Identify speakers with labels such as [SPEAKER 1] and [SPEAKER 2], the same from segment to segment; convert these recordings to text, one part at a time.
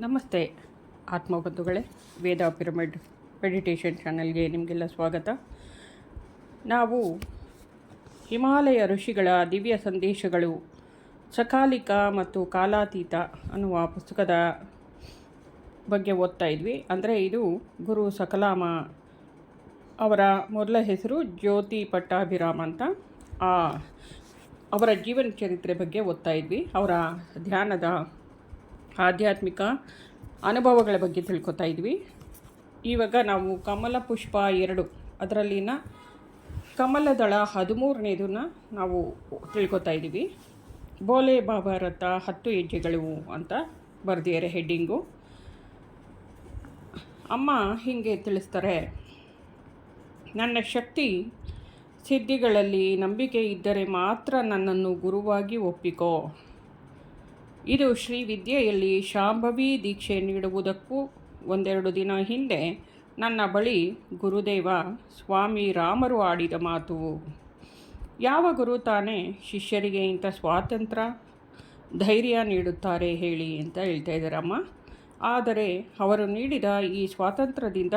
[SPEAKER 1] ನಮಸ್ತೆ, ಆತ್ಮಬಂಧುಗಳೇ. ವೇದ pyramid meditation ಚಾನಲ್ಗೆ ನಿಮಗೆಲ್ಲ ಸ್ವಾಗತ. ನಾವು ಹಿಮಾಲಯ ಋಷಿಗಳ ದಿವ್ಯ ಸಂದೇಶಗಳು ಸಕಾಲಿಕ ಮತ್ತು ಕಾಲಾತೀತ ಅನ್ನುವ ಪುಸ್ತಕದ ಬಗ್ಗೆ ಓದ್ತಾ ಇದ್ವಿ. ಅಂದರೆ ಇದು ಗುರು ಸಕಲಾಮ ಅವರ ಮೊದಲ ಹೆಸರು ಜ್ಯೋತಿ ಪಟ್ಟಾಭಿರಾಮ್ ಅಂತ. ಅವರ ಜೀವನ ಚರಿತ್ರೆ ಬಗ್ಗೆ ಓದ್ತಾ ಇದ್ವಿ. ಅವರ ಧ್ಯಾನದ ಆಧ್ಯಾತ್ಮಿಕ ಅನುಭವಗಳ ಬಗ್ಗೆ ತಿಳ್ಕೊತಾ ಇದ್ವಿ. ಇವಾಗ ನಾವು ಕಮಲ ಪುಷ್ಪ ಎರಡು, ಅದರಲ್ಲಿನ ಕಮಲದಳ ಹದಿಮೂರನೇದನ್ನ ನಾವು ತಿಳ್ಕೊತಾ ಇದ್ದೀವಿ. ಬೋಲೆ ರಥ ಹತ್ತು ಹೆಜ್ಜೆಗಳು ಅಂತ ಬರೆದಿದ್ದಾರೆ ಹೆಡ್ಡಿಂಗು. ಅಮ್ಮ ಹೀಗೆ ತಿಳಿಸ್ತಾರೆ, ನನ್ನ ಶಕ್ತಿ ಸಿದ್ಧಿಗಳಲ್ಲಿ ನಂಬಿಕೆ ಇದ್ದರೆ ಮಾತ್ರ ನನ್ನನ್ನು ಗುರುವಾಗಿ ಒಪ್ಪಿಕೋ. ಇದು ಶ್ರೀ ವಿದ್ಯೆಯಲ್ಲಿ ಶಾಂಭವಿ ದೀಕ್ಷೆ ನೀಡುವುದಕ್ಕೂ ಒಂದೆರಡು ದಿನ ಹಿಂದೆ ನನ್ನ ಬಳಿ ಗುರುದೇವ ಸ್ವಾಮಿ ರಾಮರು ಆಡಿದ ಮಾತು. ಯಾವ ಗುರು ತಾನೇ ಶಿಷ್ಯರಿಗೆ ಇಂಥ ಸ್ವಾತಂತ್ರ್ಯ, ಧೈರ್ಯ ನೀಡುತ್ತಾರೆ ಹೇಳಿ ಅಂತ ಹೇಳ್ತಾ ಇದ್ದಾರಮ್ಮ. ಆದರೆ ಅವರು ನೀಡಿದ ಈ ಸ್ವಾತಂತ್ರ್ಯದಿಂದ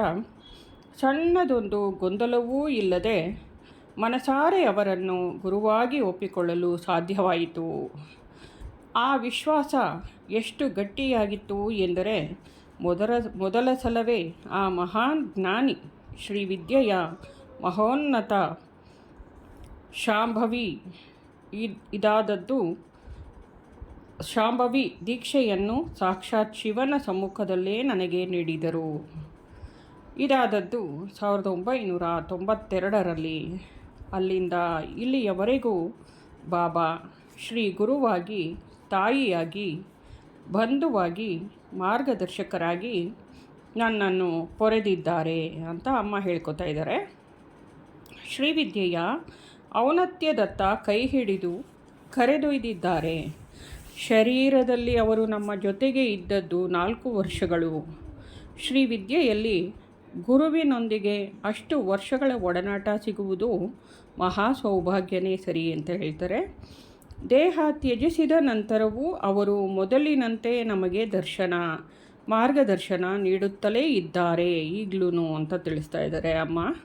[SPEAKER 1] ಸಣ್ಣದೊಂದು ಗೊಂದಲವೂ ಇಲ್ಲದೆ ಮನಸಾರೆ ಅವರನ್ನು ಗುರುವಾಗಿ ಒಪ್ಪಿಕೊಳ್ಳಲು ಸಾಧ್ಯವಾಯಿತು. ಆ ವಿಶ್ವಾಸ ಎಷ್ಟು ಗಟ್ಟಿಯಾಗಿತ್ತು ಎಂದರೆ ಮೊದಲ ಮೊದಲ ಸಲವೇ ಆ ಮಹಾನ್ ಜ್ಞಾನಿ ಶ್ರೀ ವಿದ್ಯೆಯ ಮಹೋನ್ನತ ಶಾಂಭವಿ ಇದ್- ಇದಾದದ್ದು ಶಾಂಭವಿ ದೀಕ್ಷೆಯನ್ನು ಸಾಕ್ಷಾತ್ ಶಿವನ ಸಮ್ಮುಖದಲ್ಲೇ ನನಗೆ ನೀಡಿದರು. ಇದಾದದ್ದು ಸಾವಿರದ ಒಂಬೈನೂರ ತೊಂಬತ್ತೆರಡರಲ್ಲಿ. ಅಲ್ಲಿಂದ ಇಲ್ಲಿಯವರೆಗೂ ಬಾಬಾ ಶ್ರೀ ಗುರುವಾಗಿ ತಾಯಿಯಾಗಿ, ಬಂಧುವಾಗಿ ಮಾರ್ಗದರ್ಶಕರಾಗಿ ನನ್ನನ್ನು ಪೊರೆದಿದ್ದಾರೆ ಅಂತ ಅಮ್ಮ ಹೇಳ್ಕೊತಾ ಇದ್ದಾರೆ. ಶ್ರೀವಿದ್ಯೆಯ ಔನ್ನತ್ಯದತ್ತ ಕೈ ಹಿಡಿದು ಕರೆದೊಯ್ದಿದ್ದಾರೆ. ಶರೀರದಲ್ಲಿ ಅವರು ನಮ್ಮ ಜೊತೆಗೆ ಇದ್ದದ್ದು ನಾಲ್ಕು ವರ್ಷಗಳು. ಶ್ರೀವಿದ್ಯೆಯಲ್ಲಿ ಗುರುವಿನೊಂದಿಗೆ ಅಷ್ಟು ವರ್ಷಗಳ ಒಡನಾಟ ಸಿಗುವುದು ಮಹಾ ಸೌಭಾಗ್ಯನೇ ಸರಿ ಅಂತ ಹೇಳ್ತಾರೆ. ದೇಹ ತ್ಯಜಿಸಿದ ನಂತರವೂ ಅವರು ಮೊದಲಿನಂತೆ ನಮಗೆ ದರ್ಶನ, ಮಾರ್ಗದರ್ಶನ ನೀಡುತ್ತಲೇ ಇದ್ದಾರೆ. ಈಗಲೂ ಅಂತ ತಿಳಿಸ್ತಾ ಇದ್ದಾರೆ. ಅಮ್ಮ,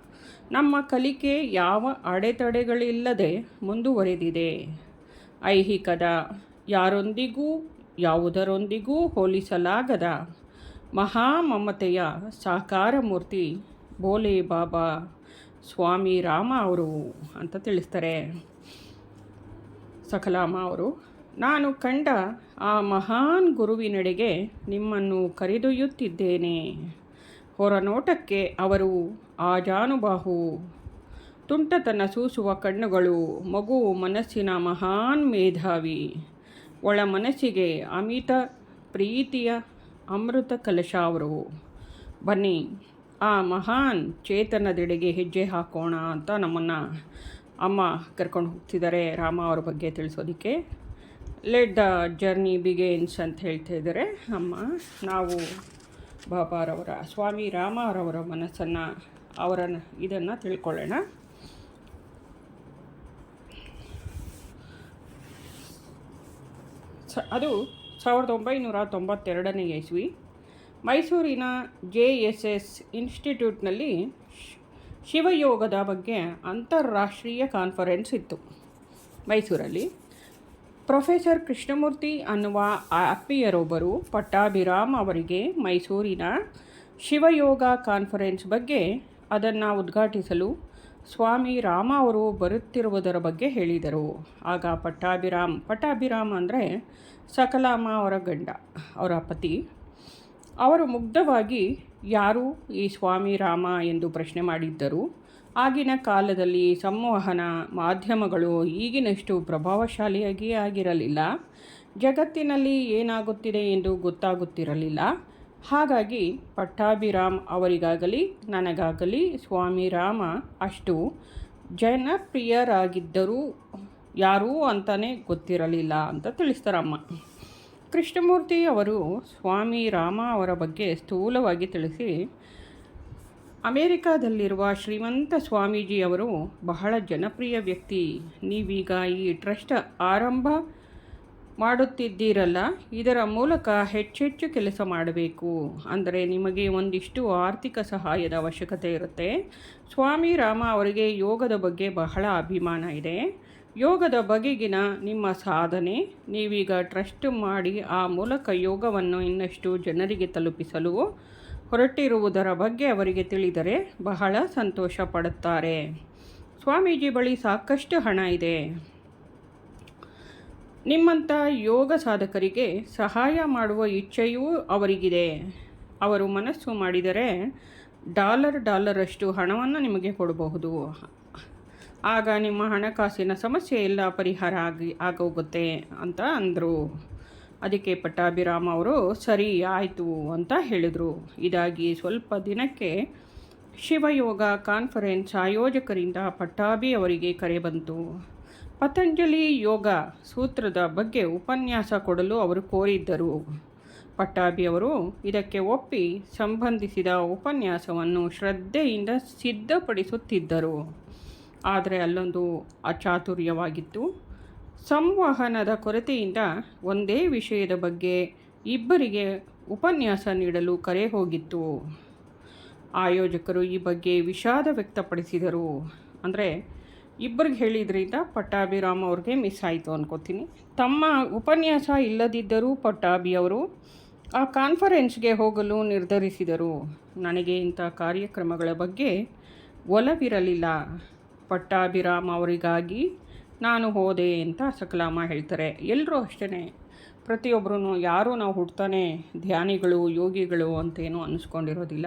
[SPEAKER 1] ನಮ್ಮ ಕಲಿಕೆ ಯಾವ ಅಡೆತಡೆಗಳಿಲ್ಲದೆ ಮುಂದುವರೆದಿದೆ. ಐಹಿಕದ ಯಾರೊಂದಿಗೂ, ಯಾವುದರೊಂದಿಗೂ ಹೋಲಿಸಲಾಗದ ಮಹಾಮಮತೆಯ ಸಾಕಾರ ಮೂರ್ತಿ ಬೋಲೆ ಬಾಬಾ ಸ್ವಾಮಿ ರಾಮ ಅವರು ಅಂತ ತಿಳಿಸ್ತಾರೆ. ಸಕಲಾಮ ಅವರು, ನಾನು ಕಂಡ ಆ ಮಹಾನ್ ಗುರುವಿನೆಡೆಗೆ ನಿಮ್ಮನ್ನು ಕರೆದೊಯ್ಯುತ್ತಿದ್ದೇನೆ. ಹೊರನೋಟಕ್ಕೆ ಅವರು ಆಜಾನುಬಾಹು. ತುಂಟತನ ಸೂಸುವ ಕಣ್ಣುಗಳು, ಮಗು ಮನಸ್ಸಿನ ಮಹಾನ್ ಮೇಧಾವಿ. ಒಳ ಮನಸ್ಸಿಗೆ ಅಮಿತ ಪ್ರೀತಿಯ ಅಮೃತ ಕಲಶ ಅವರು. ಬನ್ನಿ, ಆ ಮಹಾನ್ ಚೇತನದೆಡೆಗೆ ಹೆಜ್ಜೆ ಹಾಕೋಣ ಅಂತ ನಮ್ಮನ್ನು ಅಮ್ಮ ಕರ್ಕೊಂಡು ಹೋಗ್ತಿದ್ದಾರೆ ರಾಮ ಅವ್ರ ಬಗ್ಗೆ ತಿಳಿಸೋದಕ್ಕೆ. ಲೆಟ್ ದ ಜರ್ನಿ ಬಿಗೇನ್ಸ್ ಅಂತ ಹೇಳ್ತಾ ಇದ್ದಾರೆ. ಅಮ್ಮ, ನಾವು ಬಾಬಾರವರ ಸ್ವಾಮಿ ರಾಮ ಅವರವರ ಮನಸ್ಸನ್ನು ಅವರ ಇದನ್ನು ತಿಳ್ಕೊಳ್ಳೋಣ. ಅದು ಸಾವಿರದ ಒಂಬೈನೂರ ತೊಂಬತ್ತೆರಡನೇ ಇಸ್ವಿ. ಮೈಸೂರಿನ ಜೆ ಎಸ್ ಎಸ್ ಇನ್ಸ್ಟಿಟ್ಯೂಟ್ನಲ್ಲಿ ಶಿವಯೋಗದ ಬಗ್ಗೆ ಅಂತಾರಾಷ್ಟ್ರೀಯ ಕಾನ್ಫರೆನ್ಸ್ ಇತ್ತು. ಮೈಸೂರಲ್ಲಿ ಪ್ರೊಫೆಸರ್ ಕೃಷ್ಣಮೂರ್ತಿ ಅನ್ನುವ ಆತ್ಮೀಯರೊಬ್ಬರು ಪಟ್ಟಾಭಿರಾಮ್ ಅವರಿಗೆ ಮೈಸೂರಿನ ಶಿವಯೋಗ ಕಾನ್ಫರೆನ್ಸ್ ಬಗ್ಗೆ ಅದನ್ನು ಉದ್ಘಾಟಿಸಲು ಸ್ವಾಮಿ ರಾಮ ಅವರು ಬರುತ್ತಿರುವುದರ ಬಗ್ಗೆ ಹೇಳಿದರು. ಆಗ ಪಟ್ಟಾಭಿರಾಮ್ ಪಟ್ಟಾಭಿರಾಮ್ ಅಂದರೆ ಸಕಲಾಮ ಅವರ ಗಂಡ, ಅವರ ಪತಿ. ಅವರು ಮುಗ್ಧವಾಗಿ, ಯಾರು ಈ ಸ್ವಾಮಿ ರಾಮ ಎಂದು ಪ್ರಶ್ನೆ ಮಾಡಿದ್ದರು? ಆಗಿನ ಕಾಲದಲ್ಲಿ ಸಂವಹನ ಮಾಧ್ಯಮಗಳು ಈಗಿನಷ್ಟು ಪ್ರಭಾವಶಾಲಿಯಾಗಿ ಆಗಿರಲಿಲ್ಲ. ಜಗತ್ತಿನಲ್ಲಿ ಏನಾಗುತ್ತಿದೆ ಎಂದು ಗೊತ್ತಾಗುತ್ತಿರಲಿಲ್ಲ. ಹಾಗಾಗಿ ಪಟ್ಟಾಭಿರಾಮ್ ಅವರಿಗಾಗಲಿ, ನನಗಾಗಲಿ ಸ್ವಾಮಿ ರಾಮ ಅಷ್ಟು ಜನಪ್ರಿಯರಾಗಿದ್ದರೂ ಯಾರೂ ಅಂತಲೇ ಗೊತ್ತಿರಲಿಲ್ಲ, ಅಂತ ತಿಳಿಸ್ತಾರಮ್ಮ. ಕೃಷ್ಣಮೂರ್ತಿ ಅವರು ಸ್ವಾಮಿ ರಾಮ ಅವರ ಬಗ್ಗೆ ಸ್ಥೂಲವಾಗಿ ತಿಳಿಸಿ, ಅಮೇರಿಕಾದಲ್ಲಿರುವ ಶ್ರೀಮಂತ ಸ್ವಾಮೀಜಿ ಅವರು ಬಹಳ ಜನಪ್ರಿಯ ವ್ಯಕ್ತಿ. ನೀವೀಗ ಈ ಟ್ರಸ್ಟ್ ಆರಂಭ ಮಾಡುತ್ತಿದ್ದೀರಲ್ಲ, ಇದರ ಮೂಲಕ ಹೆಚ್ಚೆಚ್ಚು ಕೆಲಸ ಮಾಡಬೇಕು. ಅಂದರೆ ನಿಮಗೆ ಒಂದಿಷ್ಟು ಆರ್ಥಿಕ ಸಹಾಯದ ಅವಶ್ಯಕತೆ ಇರುತ್ತೆ. ಸ್ವಾಮಿ ರಾಮ ಅವರಿಗೆ ಯೋಗದ ಬಗ್ಗೆ ಬಹಳ ಅಭಿಮಾನ ಇದೆ. ಯೋಗದ ಬಗೆಗಿನ ನಿಮ್ಮ ಸಾಧನೆ, ನೀವೀಗ ಟ್ರಸ್ಟ್ ಮಾಡಿ ಆ ಮೂಲಕ ಯೋಗವನ್ನು ಇನ್ನಷ್ಟು ಜನರಿಗೆ ತಲುಪಿಸಲು ಹೊರಟಿರುವುದರ ಬಗ್ಗೆ ಅವರಿಗೆ ತಿಳಿದರೆ ಬಹಳ ಸಂತೋಷ ಪಡುತ್ತಾರೆ. ಸ್ವಾಮೀಜಿ ಬಳಿ ಸಾಕಷ್ಟು ಹಣ ಇದೆ. ನಿಮ್ಮಂಥ ಯೋಗ ಸಾಧಕರಿಗೆ ಸಹಾಯ ಮಾಡುವ ಇಚ್ಛೆಯೂ ಅವರಿಗಿದೆ. ಅವರು ಮನಸ್ಸು ಮಾಡಿದರೆ ಡಾಲರ್ ಡಾಲರಷ್ಟು ಹಣವನ್ನು ನಿಮಗೆ ಕೊಡಬಹುದು. ಆಗ ನಿಮ್ಮ ಹಣಕಾಸಿನ ಸಮಸ್ಯೆ ಎಲ್ಲ ಪರಿಹಾರ ಆಗಿ ಆಗೋಗುತ್ತೆ ಅಂತ ಅಂದರು. ಅದಕ್ಕೆ ಪಟ್ಟಾಭಿರಾಮ್ ಅವರು, ಸರಿ, ಆಯಿತು ಅಂತ ಹೇಳಿದರು. ಇದಾಗಿ ಸ್ವಲ್ಪ ದಿನಕ್ಕೆ ಶಿವಯೋಗ ಕಾನ್ಫರೆನ್ಸ್ ಆಯೋಜಕರಿಂದ ಪಟ್ಟಾಭಿ ಅವರಿಗೆ ಕರೆ ಬಂತು. ಪತಂಜಲಿ ಯೋಗ ಸೂತ್ರದ ಬಗ್ಗೆ ಉಪನ್ಯಾಸ ಕೊಡಲು ಅವರು ಕೋರಿದ್ದರು. ಪಟ್ಟಾಭಿ ಅವರು ಇದಕ್ಕೆ ಒಪ್ಪಿ ಸಂಬಂಧಿಸಿದ ಉಪನ್ಯಾಸವನ್ನು ಶ್ರದ್ಧೆಯಿಂದ ಸಿದ್ಧಪಡಿಸುತ್ತಿದ್ದರು. ಆದರೆ ಅಲ್ಲೊಂದು ಅಚಾತುರ್ಯವಾಗಿತ್ತು. ಸಂವಹನದ ಕೊರತೆಯಿಂದ ಒಂದೇ ವಿಷಯದ ಬಗ್ಗೆ ಇಬ್ಬರಿಗೆ ಉಪನ್ಯಾಸ ನೀಡಲು ಕರೆ ಹೋಗಿತ್ತು. ಆಯೋಜಕರು ಈ ಬಗ್ಗೆ ವಿಷಾದ ವ್ಯಕ್ತಪಡಿಸಿದರು. ಅಂದರೆ ಇಬ್ಬರಿಗೆ ಹೇಳಿದ್ರಿಂದ ಪಟ್ಟಾಭಿರಾಮ್ ಅವ್ರಿಗೆ ಮಿಸ್ ಆಯಿತು ಅನ್ಕೋತೀನಿ. ತಮ್ಮ ಉಪನ್ಯಾಸ ಇಲ್ಲದಿದ್ದರೂ ಪಟ್ಟಾಭಿ ಅವರು ಆ ಕಾನ್ಫರೆನ್ಸ್ಗೆ ಹೋಗಲು ನಿರ್ಧರಿಸಿದರು. ನನಗೆ ಇಂಥ ಕಾರ್ಯಕ್ರಮಗಳ ಬಗ್ಗೆ ಒಲವಿರಲಿಲ್ಲ. ಪಟ್ಟಾಭಿರಾಮ್ ಅವರಿಗಾಗಿ ನಾನು ಹೋದೆ ಅಂತ ಸಕಲಾಮ ಹೇಳ್ತಾರೆ. ಎಲ್ಲರೂ ಅಷ್ಟೇ ಪ್ರತಿಯೊಬ್ಬರೂ ಯಾರೂ ನಾವು ಹುಡ್ತಾನೆ ಧ್ಯಾನಿಗಳು, ಯೋಗಿಗಳು ಅಂತೇನು ಅನ್ನಿಸ್ಕೊಂಡಿರೋದಿಲ್ಲ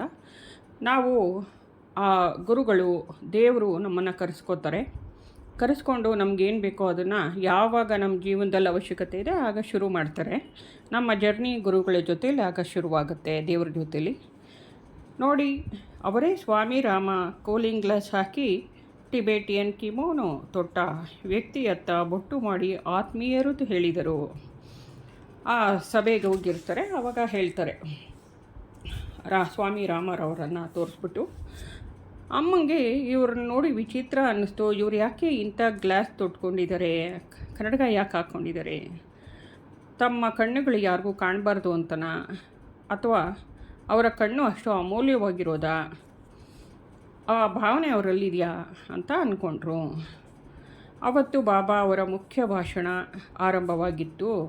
[SPEAKER 1] ನಾವು ಆ ಗುರುಗಳು, ದೇವರು ನಮ್ಮನ್ನು ಕರೆಸ್ಕೋತಾರೆ. ಕರೆಸ್ಕೊಂಡು ನಮಗೇನು ಬೇಕೋ ಅದನ್ನು ಯಾವಾಗ ನಮ್ಮ ಜೀವನದಲ್ಲಿ ಅವಶ್ಯಕತೆ ಇದೆ ಆಗ ಶುರು ಮಾಡ್ತಾರೆ. ನಮ್ಮ ಜರ್ನಿ ಗುರುಗಳ ಜೊತೇಲಿ ಆಗ ಶುರುವಾಗುತ್ತೆ ದೇವ್ರ ಜೊತೇಲಿ. ನೋಡಿ, ಅವರೇ ಸ್ವಾಮಿ ರಾಮ, ಕೂಲಿಂಗ್ ಗ್ಲಾಸ್ ಹಾಕಿ ಟಿಬೇಟಿಯನ್ ಕಿಮೋನೋ ತೊಟ್ಟ ವ್ಯಕ್ತಿಯತ್ತ ಬೊಟ್ಟು ಮಾಡಿ ಆತ್ಮೀಯರು ಹೇಳಿದರು. ಆ ಸಭೆಗೆ ಹೋಗಿರ್ತಾರೆ ಆವಾಗ ಹೇಳ್ತಾರೆ. ರಾ, ಸ್ವಾಮಿ ರಾಮರವರನ್ನು ತೋರಿಸ್ಬಿಟ್ಟು, ಅಮ್ಮಂಗೆ ಇವ್ರನ್ನ ನೋಡಿ ವಿಚಿತ್ರ ಅನ್ನಿಸ್ತು. ಇವ್ರು ಯಾಕೆ ಇಂಥ ಗ್ಲಾಸ್ ತೊಟ್ಕೊಂಡಿದ್ದಾರೆ? ಕನ್ನಡಗ ಯಾಕೆ ಹಾಕ್ಕೊಂಡಿದ್ದಾರೆ ತಮ್ಮ ಕಣ್ಣುಗಳು ಯಾರಿಗೂ ಕಾಣಬಾರ್ದು ಅಂತನಾ? ಅಥವಾ ಅವರ ಕಣ್ಣು ಅಷ್ಟು ಅಮೂಲ್ಯವಾಗಿರೋದಾ? ಆ ಭಾವನೆ ಅವರಲ್ಲಿದೆಯಾ ಅಂತ ಅಂದ್ಕೊಂಡ್ರು ಅವತ್ತು ಬಾಬಾ ಅವರ ಮುಖ್ಯ ಭಾಷಣ ಆರಂಭವಾಗಿತ್ತು.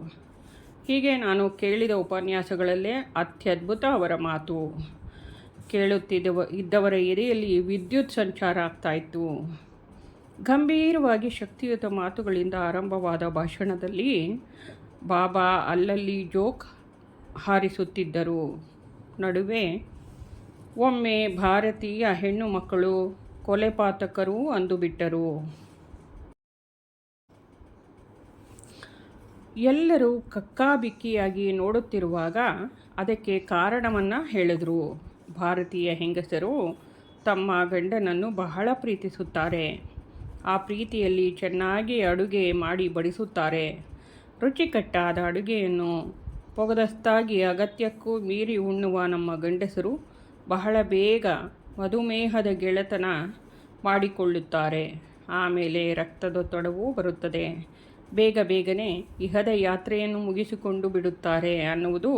[SPEAKER 1] ಹೀಗೆ ನಾನು ಕೇಳಿದ ಉಪನ್ಯಾಸಗಳಲ್ಲೇ ಅತ್ಯದ್ಭುತ ಅವರ ಮಾತು. ಕೇಳುತ್ತಿದ್ದವ, ಇದ್ದವರ ಎದೆಯಲ್ಲಿ ವಿದ್ಯುತ್ ಸಂಚಾರ ಆಗ್ತಾಯಿತ್ತು ಗಂಭೀರವಾಗಿ ಶಕ್ತಿಯುತ ಮಾತುಗಳಿಂದ ಆರಂಭವಾದ ಭಾಷಣದಲ್ಲಿ ಬಾಬಾ ಅಲ್ಲಲ್ಲಿ ಜೋಕ್ ಹಾರಿಸುತ್ತಿದ್ದರು. ನಡುವೆ ಒಮ್ಮೆ ಭಾರತೀಯ ಹೆಣ್ಣು ಮಕ್ಕಳು ಕೊಲೆಪಾತಕರು ಅಂದುಬಿಟ್ಟರು ಎಲ್ಲರೂ ಕಕ್ಕಾಬಿಕ್ಕಿಯಾಗಿ ನೋಡುತ್ತಿರುವಾಗ ಅದಕ್ಕೆ ಕಾರಣವನ್ನು ಹೇಳಿದರು. ಭಾರತೀಯ ಹೆಂಗಸರು ತಮ್ಮ ಗಂಡನನ್ನು ಬಹಳ ಪ್ರೀತಿಸುತ್ತಾರೆ. ಆ ಪ್ರೀತಿಯಲ್ಲಿ ಚೆನ್ನಾಗಿ ಅಡುಗೆ ಮಾಡಿ ಬಡಿಸುತ್ತಾರೆ. ರುಚಿಕಟ್ಟಾದ ಅಡುಗೆಯನ್ನು ಪೊಗದಸ್ತಾಗಿ ಅಗತ್ಯಕ್ಕೂ ಮೀರಿ ಉಣ್ಣುವ ನಮ್ಮ ಗಂಡಸರು ಬಹಳ ಬೇಗ ಮಧುಮೇಹದ ಗೆಳೆತನ ಮಾಡಿಕೊಳ್ಳುತ್ತಾರೆ. ಆಮೇಲೆ ರಕ್ತದೊತ್ತಡವೂ ಬರುತ್ತದೆ. ಬೇಗ ಬೇಗನೆ ಇಹದ ಯಾತ್ರೆಯನ್ನು ಮುಗಿಸಿಕೊಂಡು ಬಿಡುತ್ತಾರೆ ಅನ್ನುವುದು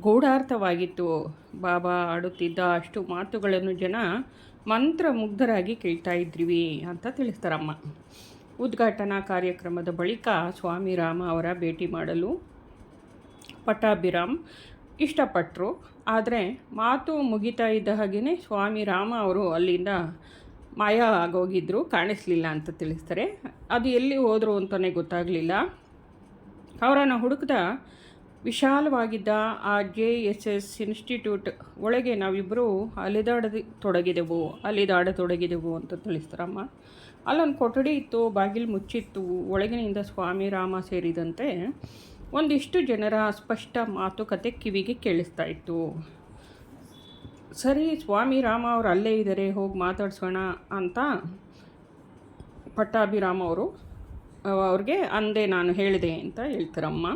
[SPEAKER 1] ಗೂಢಾರ್ಥವಾಗಿತ್ತು. ಬಾಬಾ ಆಡುತ್ತಿದ್ದ ಅಷ್ಟು ಮಾತುಗಳನ್ನು ಜನ ಮಂತ್ರಮುಗ್ಧರಾಗಿ ಕೇಳ್ತಾ ಇದ್ರಿವಿ ಅಂತ ತಿಳಿಸ್ತಾರಮ್ಮ. ಉದ್ಘಾಟನಾ ಕಾರ್ಯಕ್ರಮದ ಬಳಿಕ ಸ್ವಾಮಿ ರಾಮ ಅವರ ಭೇಟಿ ಮಾಡಲು ಪಟ್ಟಾಭಿರಾಮ್ ಇಷ್ಟಪಟ್ಟರು ಆದರೆ ಮಾತು ಮುಗಿತಾ ಇದ್ದ ಹಾಗೆಯೇ ಸ್ವಾಮಿ ರಾಮ ಅವರು ಅಲ್ಲಿಂದ ಮಾಯ ಆಗೋಗಿದ್ರು. ಕಾಣಿಸ್ಲಿಲ್ಲ ಅಂತ ತಿಳಿಸ್ತಾರೆ. ಅದು ಎಲ್ಲಿ ಹೋದರು ಅಂತಲೇ ಗೊತ್ತಾಗಲಿಲ್ಲ. ಅವರನ್ನು ಹುಡುಕ್ದ ವಿಶಾಲವಾಗಿದ್ದ ಆ ಜೆ ಎಸ್ ಎಸ್ ಇನ್ಸ್ಟಿಟ್ಯೂಟ್ ಒಳಗೆ ನಾವಿಬ್ಬರು ಅಲೆದಾಡ ತೊಡಗಿದೆವು ಅಲೆದಾಡತೊಡಗಿದೆವು ಅಂತ ತಿಳಿಸ್ತಾರಮ್ಮ. ಅಲ್ಲೊಂದು ಕೊಠಡಿ ಇತ್ತು, ಬಾಗಿಲು ಮುಚ್ಚಿತ್ತು. ಒಳಗಿನಿಂದ ಸ್ವಾಮಿ ರಾಮ ಸೇರಿದಂತೆ ಒಂದಿಷ್ಟು ಜನರ ಸ್ಪಷ್ಟ ಮಾತುಕತೆ ಕಿವಿಗೆ ಕೇಳಿಸ್ತಾ ಇತ್ತು. ಸರಿ, ಸ್ವಾಮಿ ರಾಮ ಅವರು ಅಲ್ಲೇ ಇದ್ದಾರೆ ಹೋಗಿ ಮಾತಾಡ್ಸೋಣ ಅಂತ ಪಟ್ಟಾಭಿರಾಮ ಅವರು, ಅವ್ರಿಗೆ ಅಂದೆ ನಾನು ಹೇಳಿದೆ ಅಂತ ಹೇಳ್ತಾರಮ್ಮ.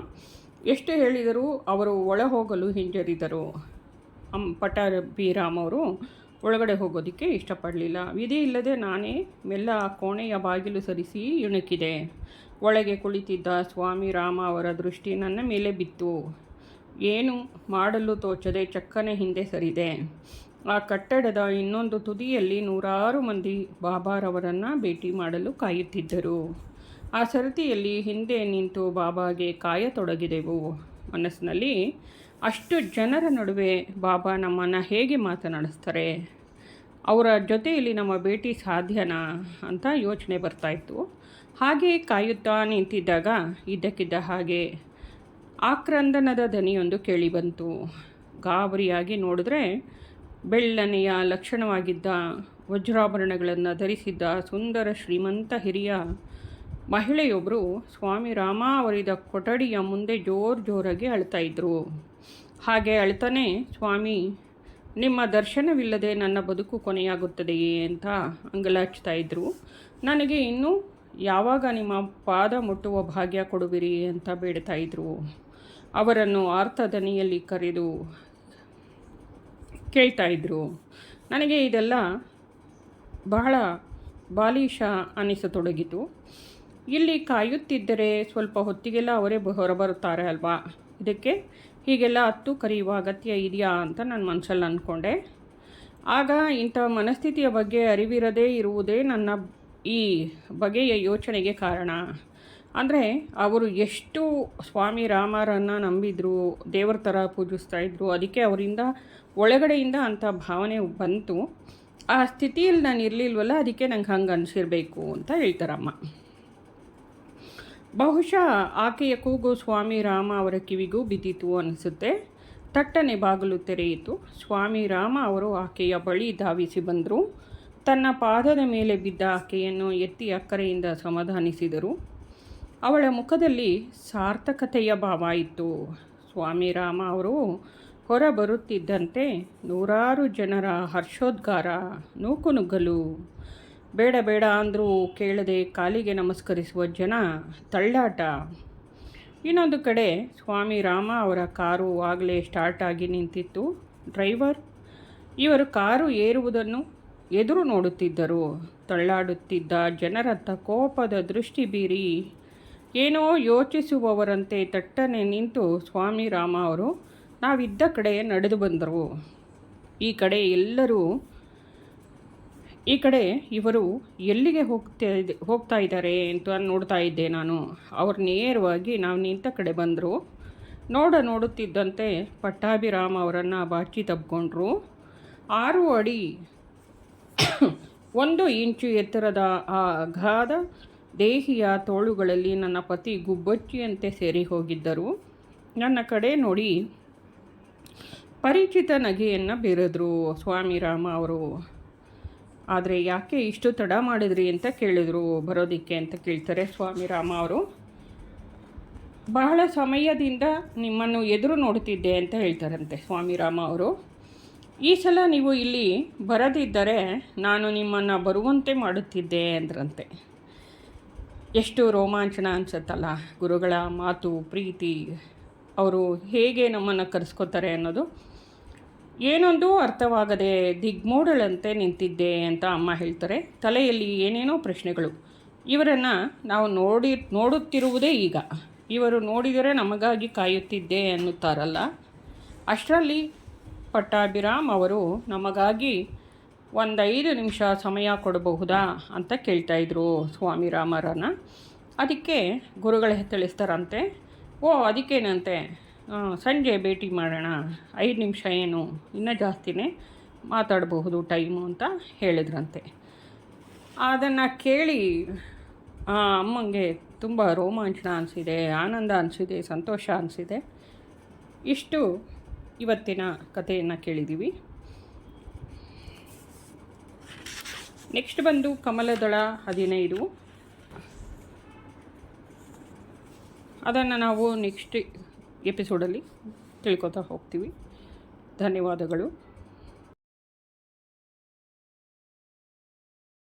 [SPEAKER 1] ಎಷ್ಟು ಹೇಳಿದರೂ ಅವರು ಒಳ ಹೋಗಲು ಹಿಂಜರಿದರು. ಅಮ್ ಪಟ್ಟಾಭಿರಾಮ್ ಅವರು, ಒಳಗಡೆ ಹೋಗೋದಕ್ಕೆ ಇಷ್ಟಪಡಲಿಲ್ಲ. ವಿಧಿ ಇಲ್ಲದೆ ನಾನೇ ಮೆಲ್ಲ ಕೋಣೆಯ ಬಾಗಿಲು ಸರಿಸಿ ಇಣುಕಿದೆ. ಒಳಗೆ ಕುಳಿತಿದ್ದ ಸ್ವಾಮಿ ರಾಮ ಅವರ ದೃಷ್ಟಿ ನನ್ನ ಮೇಲೆ ಬಿತ್ತು. ಏನು ಮಾಡಲು ತೋಚದೆ ಚಕ್ಕನೆ ಹಿಂದೆ ಸರಿದೆ. ಆ ಕಟ್ಟಡದ ಇನ್ನೊಂದು ತುದಿಯಲ್ಲಿ ನೂರಾರು ಮಂದಿ ಬಾಬಾರವರನ್ನು ಭೇಟಿ ಮಾಡಲು ಕಾಯುತ್ತಿದ್ದರು. ಆ ಸರತಿಯಲ್ಲಿ ಹಿಂದೆ ನಿಂತು ಬಾಬಾಗೆ ಕಾಯತೊಡಗಿದೆವು. ಮನಸ್ಸಿನಲ್ಲಿ ಅಷ್ಟು ಜನರ ನಡುವೆ ಬಾಬಾ ನಮ್ಮನ್ನು ಹೇಗೆ ಮಾತನಾಡಿಸ್ತಾರೆ? ಅವರ ಜೊತೆಯಲ್ಲಿ ನಮ್ಮ ಭೇಟಿ ಸಾಧ್ಯನಾ ಅಂತ ಯೋಚನೆ ಬರ್ತಾಯಿತ್ತು ಹಾಗೆ ಕಾಯುತ್ತಾ ನಿಂತಿದ್ದಾಗ ಇದ್ದಕ್ಕಿದ್ದ ಹಾಗೆ ಆಕ್ರಂದನದ ದನಿಯೊಂದು ಕೇಳಿಬಂತು ಗಾಬರಿಯಾಗಿ ನೋಡಿದ್ರೆ ಬೆಳ್ಳನೆಯ ಲಕ್ಷಣವಾಗಿದ್ದ ವಜ್ರಾಭರಣಗಳನ್ನು ಧರಿಸಿದ್ದ ಸುಂದರ ಶ್ರೀಮಂತ ಹಿರಿಯ ಮಹಿಳೆಯೊಬ್ಬರು ಸ್ವಾಮಿ ರಾಮ ಅವರಿದ ಕೊಠಡಿಯ ಮುಂದೆ ಜೋರು ಜೋರಾಗಿ ಅಳ್ತಾ ಇದ್ದರು ಹಾಗೆ ಅಳ್ತಾನೆ, ಸ್ವಾಮಿ, ನಿಮ್ಮ ದರ್ಶನವಿಲ್ಲದೆ ನನ್ನ ಬದುಕು ಕೊನೆಯಾಗುತ್ತದೆಯೇ? ಅಂತ ಅಂಗಲಾಚ್ತಾ ಇದ್ದರು ನನಗೆ ಇನ್ನೂ ಯಾವಾಗ ನಿಮ್ಮ ಪಾದ ಮುಟ್ಟುವ ಭಾಗ್ಯ ಕೊಡುವಿರಿ ಅಂತ ಬೇಡ್ತಾ ಇದ್ರು. ಅವರನ್ನು ಆರ್ತದನಿಯಲ್ಲಿ ಕರೆದು ಕೇಳ್ತಾ ಇದ್ರು. ನನಗೆ ಇದೆಲ್ಲ ಬಹಳ ಬಾಲಿಶ ಅನಿಸತೊಡಗಿತು. ಇಲ್ಲಿ ಕಾಯುತ್ತಿದ್ದರೆ ಸ್ವಲ್ಪ ಹೊತ್ತಿಗೆಲ್ಲ ಅವರೇ ಹೊರಬರುತ್ತಾರೆ ಅಲ್ವಾ? ಇದಕ್ಕೆ ಹೀಗೆಲ್ಲ ಹತ್ತು ಕರೆಯುವ ಅಗತ್ಯ ಇದೆಯಾ ಅಂತ ನಾನು ಮನಸ್ಸಲ್ಲಿ ಅಂದ್ಕೊಂಡೆ ಆಗ ಇಂಥ ಮನಸ್ಥಿತಿಯ ಬಗ್ಗೆ ಅರಿವಿರದೇ ಇರುವುದೇ ನನ್ನ ಈ ಬಗೆಯ ಯೋಚನೆಗೆ ಕಾರಣ? ಅಂದರೆ ಅವರು ಎಷ್ಟು ಸ್ವಾಮಿ ರಾಮರನ್ನು ನಂಬಿದ್ರು, ದೇವರ ಥರ ಪೂಜಿಸ್ತಾ ಇದ್ರು, ಅದಕ್ಕೆ ಅವರಿಂದ ಒಳಗಡೆಯಿಂದ ಅಂಥ ಭಾವನೆ ಬಂತು. ಆ ಸ್ಥಿತಿಯಲ್ಲಿ ನಾನು ಇರಲಿಲ್ವಲ್ಲ ಅದಕ್ಕೆ ನಂಗೆ ಹಂಗೆ ಅನಿಸಿರ್ಬೇಕು ಅಂತ ಹೇಳ್ತಾರಮ್ಮ. ಬಹುಶಃ ಆಕೆಯ ಕೂಗು ಸ್ವಾಮಿ ರಾಮ ಅವರ ಕಿವಿಗೂ ಬಿದ್ದಿತು ಅನಿಸುತ್ತೆ. ತಟ್ಟನೆ ಬಾಗಿಲು ತೆರೆಯಿತು. ಸ್ವಾಮಿ ರಾಮ ಅವರು ಆಕೆಯ ಬಳಿ ಧಾವಿಸಿ ಬಂದರು. ತನ್ನ ಪಾದದ ಮೇಲೆ ಬಿದ್ದ ಆಕೆಯನ್ನು ಎತ್ತಿ ಅಕ್ಕರೆಯಿಂದ ಸಮಾಧಾನಿಸಿದರು. ಅವಳ ಮುಖದಲ್ಲಿ ಸಾರ್ಥಕತೆಯ ಭಾವ ಇತ್ತು. ಸ್ವಾಮಿ ರಾಮ ಅವರು ಹೊರ ಬರುತ್ತಿದ್ದಂತೆ ನೂರಾರು ಜನರ ಹರ್ಷೋದ್ಗಾರ, ನೂಕುನುಗ್ಗಲು, ಬೇಡ ಬೇಡ ಅಂದರೂ ಕೇಳದೆ ಕಾಲಿಗೆ ನಮಸ್ಕರಿಸುವ ಜನ, ತಳ್ಳಾಟ. ಇನ್ನೊಂದು ಕಡೆ ಸ್ವಾಮಿ ರಾಮ ಅವರ ಕಾರು ಆಗಲೇ ಸ್ಟಾರ್ಟ್ ಆಗಿ ನಿಂತಿತ್ತು. ಡ್ರೈವರ್, ಇವರು ಕಾರು ಏರುವುದನ್ನು ಎದುರು ನೋಡುತ್ತಿದ್ದರು. ತಳ್ಳಾಡುತ್ತಿದ್ದ ಜನರತ್ತ ಕೋಪದ ದೃಷ್ಟಿ ಬೀರಿ ಏನೋ ಯೋಚಿಸುವವರಂತೆ ತಟ್ಟನೆ ನಿಂತು ಸ್ವಾಮಿ ರಾಮ ಅವರು, ನಾವಿದ್ದ ಕಡೆ ನಡೆದು ಬಂದರು. ಈ ಕಡೆ ಎಲ್ಲರೂ, ಈ ಕಡೆ ಇವರು ಎಲ್ಲಿಗೆ ಹೋಗ್ತಾ ಹೋಗ್ತಾ ಇದ್ದಾರೆ ಅಂತ ನೋಡ್ತಾ ಇದ್ದೆ ನಾನು. ಅವ್ರು ನೇರವಾಗಿ ನಾವು ನಿಂತ ಕಡೆ ಬಂದರು. ನೋಡ ನೋಡುತ್ತಿದ್ದಂತೆ ಪಟ್ಟಾಭಿರಾಮ ಅವರನ್ನು ಬಾಚಿ ತಬ್ಕೊಂಡ್ರು ಆರು ಅಡಿ ಒಂದು ಇಂಚು ಎತ್ತರದ ಆ ಅಗಾಧ ದೇಹಿಯ ತೋಳುಗಳಲ್ಲಿ ನನ್ನ ಪತಿ ಗುಬ್ಬಚ್ಚಿಯಂತೆ ಸೇರಿ ಹೋಗಿದ್ದರು. ನನ್ನ ಕಡೆ ನೋಡಿ ಪರಿಚಿತ ನಗೆಯನ್ನು ಬೀರಿದ್ರು. ಸ್ವಾಮಿ ರಾಮ ಅವರು, ಆದರೆ ಯಾಕೆ ಇಷ್ಟು ತಡ ಮಾಡಿದ್ರಿ ಅಂತ ಕೇಳಿದರು. ಬರೋದಕ್ಕೆ ಅಂತ ಕೇಳ್ತಾರೆ ಸ್ವಾಮಿ ರಾಮ ಅವರು. ಬಹಳ ಸಮಯದಿಂದ ನಿಮ್ಮನ್ನು ಎದುರು ನೋಡುತ್ತಿದ್ದೆ ಅಂತ ಹೇಳ್ತಾರಂತೆ ಸ್ವಾಮಿ ರಾಮ ಅವರು. ಈ ಸಲ ನೀವು ಇಲ್ಲಿ ಬರದಿದ್ದರೆ ನಾನು ನಿಮ್ಮನ್ನು ಬರುವಂತೆ ಮಾಡುತ್ತಿದ್ದೆ ಅಂದ್ರಂತೆ. ಎಷ್ಟು ರೋಮಾಂಚನ ಅನ್ಸುತ್ತಲ್ಲ. ಗುರುಗಳ ಮಾತು, ಪ್ರೀತಿ, ಅವರು ಹೇಗೆ ನಮ್ಮನ್ನು ಕರೆಸ್ಕೋತಾರೆ ಅನ್ನೋದು. ಏನೊಂದು ಅರ್ಥವಾಗದೆ ದಿಗ್ಮೂಡಳಂತೆ ನಿಂತಿದ್ದೆ ಅಂತ ಅಮ್ಮ ಹೇಳ್ತಾರೆ. ತಲೆಯಲ್ಲಿ ಏನೇನೋ ಪ್ರಶ್ನೆಗಳು. ಇವರನ್ನು ನಾವು ನೋಡಿ, ನೋಡುತ್ತಿರುವುದೇ ಈಗ. ಇವರು ನೋಡಿದರೆ ನಮಗಾಗಿ ಕಾಯುತ್ತಿದ್ದೆ ಅನ್ನುತ್ತಾರಲ್ಲ. ಅಷ್ಟರಲ್ಲಿ ಪಟ್ಟಾಭಿರಾಮ್ ಅವರು ನಮಗಾಗಿ ಒಂದೈದು ನಿಮಿಷ ಸಮಯ ಕೊಡಬಹುದಾ ಅಂತ ಕೇಳ್ತಾಯಿದ್ರು ಸ್ವಾಮಿ ರಾಮರನ್ನ. ಅದಕ್ಕೆ ಗುರುಗಳೇ ತಿಳಿಸ್ತಾರಂತೆ, ಓ ಅದಕ್ಕೇನಂತೆ ಸಂಜೆ ಭೇಟಿ ಮಾಡೋಣ, ಐದು ನಿಮಿಷ ಏನು, ಇನ್ನೂ ಜಾಸ್ತಿನೇ ಮಾತಾಡಬಹುದು ಟೈಮು ಅಂತ ಹೇಳಿದ್ರಂತೆ. ಅದನ್ನು ಕೇಳಿ ಅಮ್ಮಂಗೆ ತುಂಬ ರೋಮಾಂಚನ ಅನಿಸಿದೆ, ಆನಂದ ಅನಿಸಿದೆ, ಸಂತೋಷ ಅನಿಸಿದೆ. ಇಷ್ಟು ಇವತ್ತಿನ ಕಥೆಯನ್ನು ಕೇಳಿದ್ದೀವಿ ನೆಕ್ಸ್ಟ್ ಬಂದು ಕಮಲದಳ ಹದಿನೈದು. ಅದನ್ನು ನಾವು ನೆಕ್ಸ್ಟ್ ಎಪಿಸೋಡಲ್ಲಿ ತಿಳ್ಕೊತಾ ಹೋಗ್ತೀವಿ. ಧನ್ಯವಾದಗಳು.